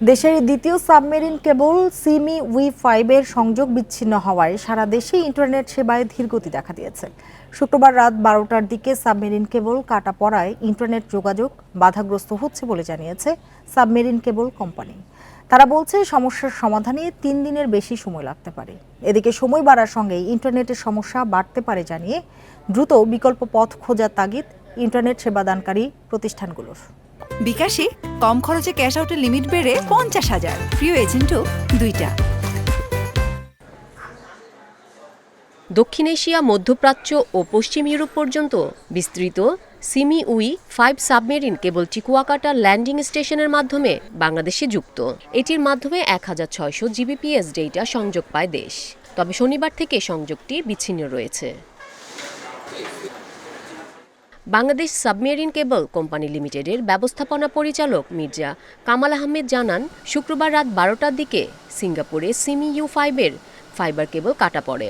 দেশের দ্বিতীয় submarine cable Simi we ফাইভের সংযোগ বিচ্ছিন্ন হওয়ায় সারা দেশে ইন্টারনেট সেবায় ধীরগতি দেখা দিয়েছে। শুক্রবার রাত বারোটার দিকে সাবমেরিন কেবল কাটা পড়ায় ইন্টারনেট যোগাযোগ বাধাগ্রস্ত হচ্ছে বলে জানিয়েছে সাবমেরিন কেবল কোম্পানি। তারা বলছে সমস্যার সমাধানে তিন দিনের বেশি সময় লাগতে পারে। এদিকে সময় বাড়ার সঙ্গে ইন্টারনেটের সমস্যা বাড়তে পারে জানিয়ে দ্রুত বিকল্প পথ খোঁজার তাগিদ ইন্টারনেট সেবাদানকারী প্রতিষ্ঠানগুলোর। বিকাশে কম খরচে ক্যাশ আউটের লিমিট বেড়ে পঞ্চাশ হাজার। প্রিয় এজেন্টও দুইটা। দক্ষিণ এশিয়া, মধ্যপ্রাচ্য ও পশ্চিম ইউরোপ পর্যন্ত বিস্তৃত সিমি উই ফাইভ সাবমেরিন কেবল চিকুয়াকাটা ল্যান্ডিং স্টেশনের মাধ্যমে বাংলাদেশে যুক্ত। এটির মাধ্যমে এক হাজার ছয়শো জিবিপিএস ডেটা সংযোগ পায় দেশ। তবে শনিবার থেকে সংযোগটি বিচ্ছিন্ন রয়েছে। বাংলাদেশ সাবমেরিন কেবল কোম্পানি লিমিটেডের ব্যবস্থাপনা পরিচালক মির্জা কামাল আহমেদ জানান, শুক্রবার রাত বারোটার দিকে সিঙ্গাপুরে সিমি ইউ ফাইভের ফাইবার কেবল কাটা পড়ে।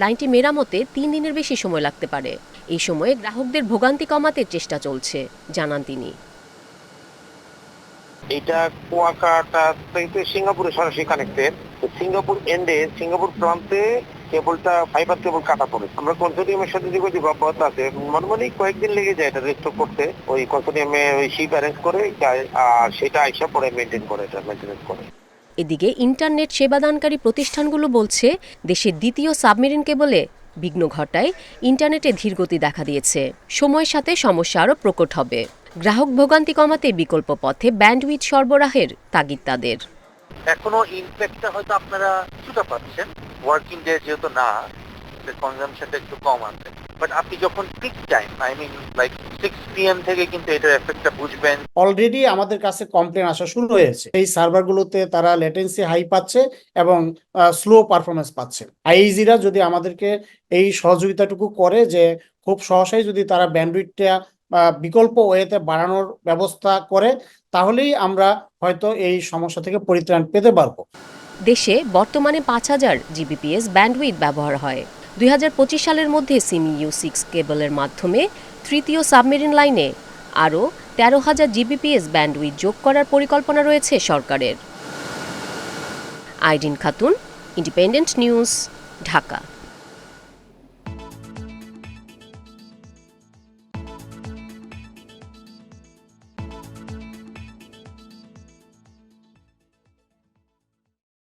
লাইনটি মেরামতে তিন দিনের বেশি সময় লাগতে পারে। এই সময়ে গ্রাহকদের ভোগান্তি কমাতে চেষ্টা চলছে, জানান তিনি। এটা কুয়াকাটা থেকে সিঙ্গাপুরে সরাসরি কানেক্টেড সিঙ্গাপুর এন্ডে সিঙ্গাপুর প্রান্তে কেবলটা ফাইবার কেবল কাটা পড়ে। আমরা কনসোডিয়ামের সাথে যোগাযোগ অব্যাহত আছে। নর্মালি কয়েকদিন লেগে যায় এটা রেস্টোর করতে। ওই কনসোডিয়ামে ওই শিপ অ্যারেঞ্জ করে যায়, আর সেটা আইসা পরে মেনটেন করে এটা মেনটেনেন্স করে। এদিকে ইন্টারনেট সেবাদানকারী প্রতিষ্ঠানগুলো বলছে দেশের দ্বিতীয় সাবমেরিন কেবলে বিঘ্ন ঘটায় ইন্টারনেটে ধীরগতি দেখা দিয়েছে। সময়ের সাথে সমস্যা আরও প্রকট হবে। গ্রাহক ভোগান্তি কমাতে বিকল্প পথে ব্যান্ডউইথ সরবরাহের তাগিদ তাদের। এখনও ইম্প্যাক্টটা হয়তো আপনারা কিছুটা পাচ্ছেন। ওয়ার্কিং ডে যেহেতু না কনজামশনটা একটু কম আছে। বাট আপনি যখন peak time I mean like six PM থেকে কিন্তু এটার এফেক্টটা বুঝবেন। অলরেডি আমাদের কাছে কমপ্লেন আসা শুরু হয়েছে। এই সার্ভারগুলোতে তারা লেটেন্সি হাই পাচ্ছে এবং স্লো পারফরমেন্স পাচ্ছে। আইইজিরা যদি আমাদেরকে এই সহযোগিতাটুকু করে যে খুব সহসাই যদি তারা ব্যান্ডউইথটা বিকল্প ওয়েতে বাড়ানোর ব্যবস্থা করে, তাহলেই আমরা হয়তো এই সমস্যা থেকে পরিত্রাণ পেতে পারব। দেশে বর্তমানে পাঁচ হাজার জিবিপিএস ব্যান্ডউইথ ব্যবহার হয়। দুই হাজার পঁচিশ সালের মধ্যে সিমি ইউ সিক্স কেবলের মাধ্যমে তৃতীয় সাবমেরিন লাইনে আরও তেরো হাজার জিবিপিএস ব্যান্ডউইথ যোগ করার পরিকল্পনা রয়েছে সরকারের। Aidin Khatun Independent news Dhaka.